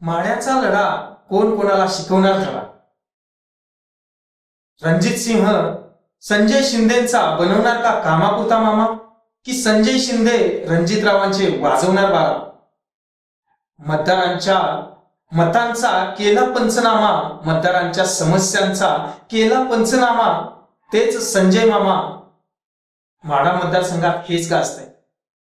माण्याचा लढा कोण कोणाला शिकवणार धडा रणजित सिंह संजय शिंदेचा बनवणार का कामापुरता मामा? की संजय शिंदे रणजितरावांचे वाजवणार बारा मतदारांच्या मतांचा केला पंचनामा मतदारांच्या समस्यांचा केला पंचनामा तेच संजय मामा. माडा मतदारसंघात हेच गाजतंय.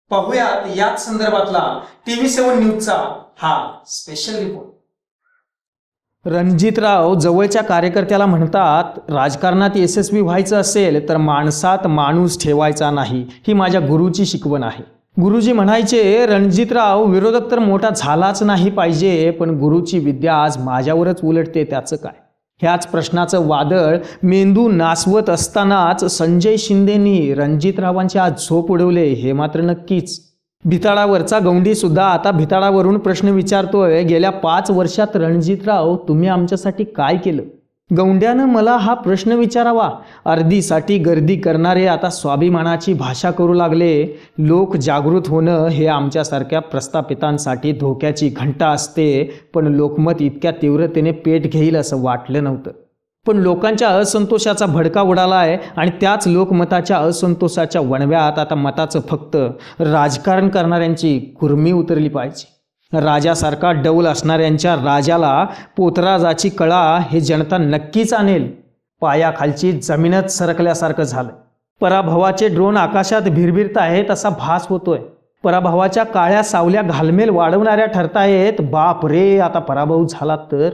पाहूयात याच संदर्भातला टीव्ही सेव्हन न्यूजचा हा स्पेशल रिपोर्ट रणजितराव जवळच्या कार्यकर्त्याला म्हणतात राजकारणात यशस्वी व्हायचं असेल तर माणसात माणूस ठेवायचा नाही ही माझ्या गुरुची शिकवण आहे. गुरुजी म्हणायचे रणजितराव विरोधक तर मोठा झालाच नाही पाहिजे पण गुरुची विद्या आज माझ्यावरच उलटते त्याचं काय? ह्याच प्रश्नाचं वादळ मेंदू नासवत असतानाच संजय शिंदेनी रणजितरावांची आज झोप उडवले हे मात्र नक्कीच. भिताळावरचा गौंडीसुद्धा आता भिताळावरून प्रश्न विचारतोय. गेल्या पाच वर्षात रणजितराव तुम्ही आमच्यासाठी काय केलं? गौंड्यानं मला हा प्रश्न विचारावा. अर्धीसाठी गर्दी करणारे आता स्वाभिमानाची भाषा करू लागले. लोक जागृत होणं हे आमच्यासारख्या प्रस्थापितांसाठी धोक्याची घंटा असते. पण लोकमत इतक्या तीव्रतेने पेट घेईल असं वाटलं नव्हतं. पण लोकांच्या असंतोषाचा भडका उडाला आहे आणि त्याच लोकमताच्या असंतोषाच्या वणव्यात आता मताचं फक्त राजकारण करणाऱ्यांची कुर्मी उतरली पाहिजे. राजासारखा डौल असणाऱ्यांच्या राजाला पोतराजाची कळा हे जनता नक्कीच आणेल. पायाखालची जमीनच सरकल्यासारखं झालं. पराभवाचे ड्रोन आकाशात भिरभिरत आहेत असा भास होतोय. पराभवाच्या काळ्या सावल्या घालमेल वाढवणाऱ्या ठरतायत. बाप रे आता पराभव झाला तर?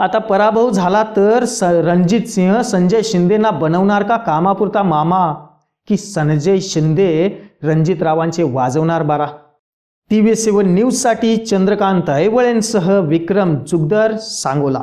आता पराभव झाला तर स रणजित सिंह संजय शिंदेना बनवणार का कामापुरता मामा? की संजय शिंदे रणजितरावांचे वाजवणार बारा? टी व्ही सेवन न्यूजसाठी चंद्रकांत ऐवळेंसह विक्रम जुगदर सांगोला.